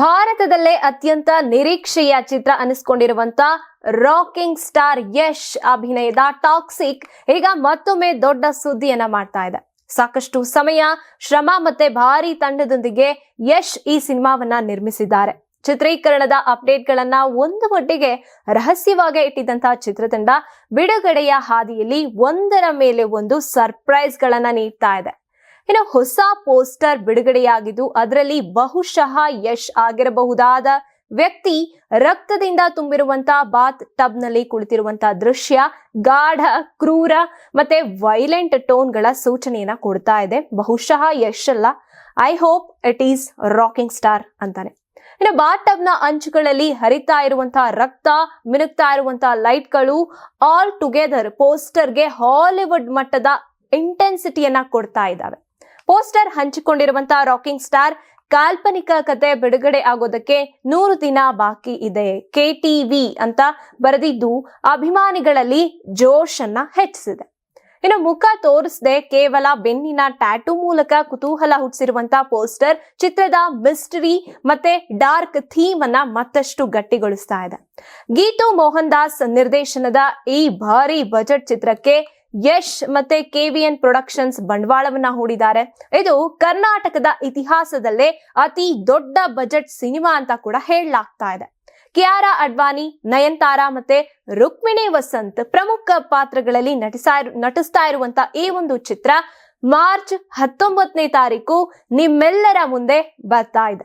ಭಾರತದಲ್ಲೇ ಅತ್ಯಂತ ನಿರೀಕ್ಷೆಯ ಚಿತ್ರ ಅನಿಸ್ಕೊಂಡಿರುವಂತ ರಾಕಿಂಗ್ ಸ್ಟಾರ್ ಯಶ್ ಅಭಿನಯದ ಟಾಕ್ಸಿಕ್ ಈಗ ಮತ್ತೊಮ್ಮೆ ದೊಡ್ಡ ಸುದ್ದಿಯನ್ನ ಮಾಡ್ತಾ ಇದೆ. ಸಾಕಷ್ಟು ಸಮಯ, ಶ್ರಮ ಮತ್ತೆ ಭಾರಿ ತಂಡದೊಂದಿಗೆ ಯಶ್ ಈ ಸಿನಿಮಾವನ್ನ ನಿರ್ಮಿಸಿದ್ದಾರೆ. ಚಿತ್ರೀಕರಣದ ಅಪ್ಡೇಟ್ಗಳನ್ನ ಒಂದು ಒಟ್ಟಿಗೆ ರಹಸ್ಯವಾಗಿ ಇಟ್ಟಿದ್ದಂತಹ ಚಿತ್ರತಂಡ ಬಿಡುಗಡೆಯ ಹಾದಿಯಲ್ಲಿ ಒಂದರ ಮೇಲೆ ಒಂದು ಸರ್ಪ್ರೈಸ್ ಗಳನ್ನ ನೀಡ್ತಾ ಇದೆ. ಇನ್ನು ಹೊಸ ಪೋಸ್ಟರ್ ಬಿಡುಗಡೆಯಾಗಿದ್ದು ಅದರಲ್ಲಿ ಬಹುಶಃ ಯಶ್ ಆಗಿರಬಹುದಾದ ವ್ಯಕ್ತಿ ರಕ್ತದಿಂದ ತುಂಬಿರುವಂತ ಬಾತ್ ಟಬ್ನಲ್ಲಿ ಕುಳಿತಿರುವಂತಹ ದೃಶ್ಯ, ಗಾಢ, ಕ್ರೂರ ಮತ್ತೆ ವೈಲೆಂಟ್ ಟೋನ್ಗಳ ಸೂಚನೆಯನ್ನ ಕೊಡ್ತಾ ಇದೆ. ಬಹುಶಃ ಯಶ್ ಅಲ್ಲ. I hope it is rocking star ಅಂತಾನೆ. ಇನ್ನು ಬಾತ್ ಟಬ್ನ ಅಂಚುಗಳಲ್ಲಿ ಹರಿತಾ ಇರುವಂತಹ ರಕ್ತ, ಮಿನುಕ್ತಾ ಇರುವಂತಹ ಲೈಟ್ಗಳು ಆಲ್ ಟುಗೆದರ್ ಪೋಸ್ಟರ್ಗೆ ಹಾಲಿವುಡ್ ಮಟ್ಟದ ಇಂಟೆನ್ಸಿಟಿಯನ್ನ ಕೊಡ್ತಾ ಇದ್ದಾವೆ. ಪೋಸ್ಟರ್ ಹಂಚಿಕೊಂಡಿರುವಂತಹ ರಾಕಿಂಗ್ ಸ್ಟಾರ್ ಕಾಲ್ಪನಿಕ ಕತೆ ಬಿಡುಗಡೆ ಆಗೋದಕ್ಕೆ ನೂರು ದಿನ ಬಾಕಿ ಇದೆ. ಕೆಟಿವಿ ಅಂತ ಬರೆದಿದ್ದು ಅಭಿಮಾನಿಗಳಲ್ಲಿ ಜೋಶ್ ಅನ್ನ ಹೆಚ್ಚಿಸಿದೆ. ಇನ್ನು ಮುಖ ತೋರಿಸದೆ ಕೇವಲ ಬೆನ್ನಿನ ಟ್ಯಾಟೂ ಮೂಲಕ ಕುತೂಹಲ ಹುಟ್ಟಿಸಿರುವಂತಹ ಪೋಸ್ಟರ್ ಚಿತ್ರದ ಮಿಸ್ಟರಿ ಮತ್ತೆ ಡಾರ್ಕ್ ಥೀಮ್ ಅನ್ನ ಮತ್ತಷ್ಟು ಗಟ್ಟಿಗೊಳಿಸ್ತಾ ಇದೆ. ಗೀತು ಮೋಹನ್ ದಾಸ್ ನಿರ್ದೇಶನದ ಈ ಭಾರಿ ಬಜೆಟ್ ಚಿತ್ರಕ್ಕೆ ಯಶ್ ಮತ್ತೆ ಕೆವಿಎನ್ ಪ್ರೊಡಕ್ಷನ್ಸ್ ಬಂಡವಾಳವನ್ನ ಹೂಡಿದ್ದಾರೆ. ಇದು ಕರ್ನಾಟಕದ ಇತಿಹಾಸದಲ್ಲೇ ಅತಿ ದೊಡ್ಡ ಬಜೆಟ್ ಸಿನಿಮಾ ಅಂತ ಕೂಡ ಹೇಳಲಾಗ್ತಾ ಇದೆ. ಕಿಯಾರಾ ಅಡ್ವಾನಿ ನಯನ್ತಾರಾ ಮತ್ತೆ ರುಕ್ಮಿಣಿ ವಸಂತ್ ಪ್ರಮುಖ ಪಾತ್ರಗಳಲ್ಲಿ ನಟಿಸಾ ನಟಿಸ್ತಾ ಇರುವಂತ ಈ ಒಂದು ಚಿತ್ರ ಮಾರ್ಚ್ ಹತ್ತೊಂಬತ್ತನೇ ತಾರೀಕು ನಿಮ್ಮೆಲ್ಲರ ಮುಂದೆ ಬರ್ತಾ ಇದೆ.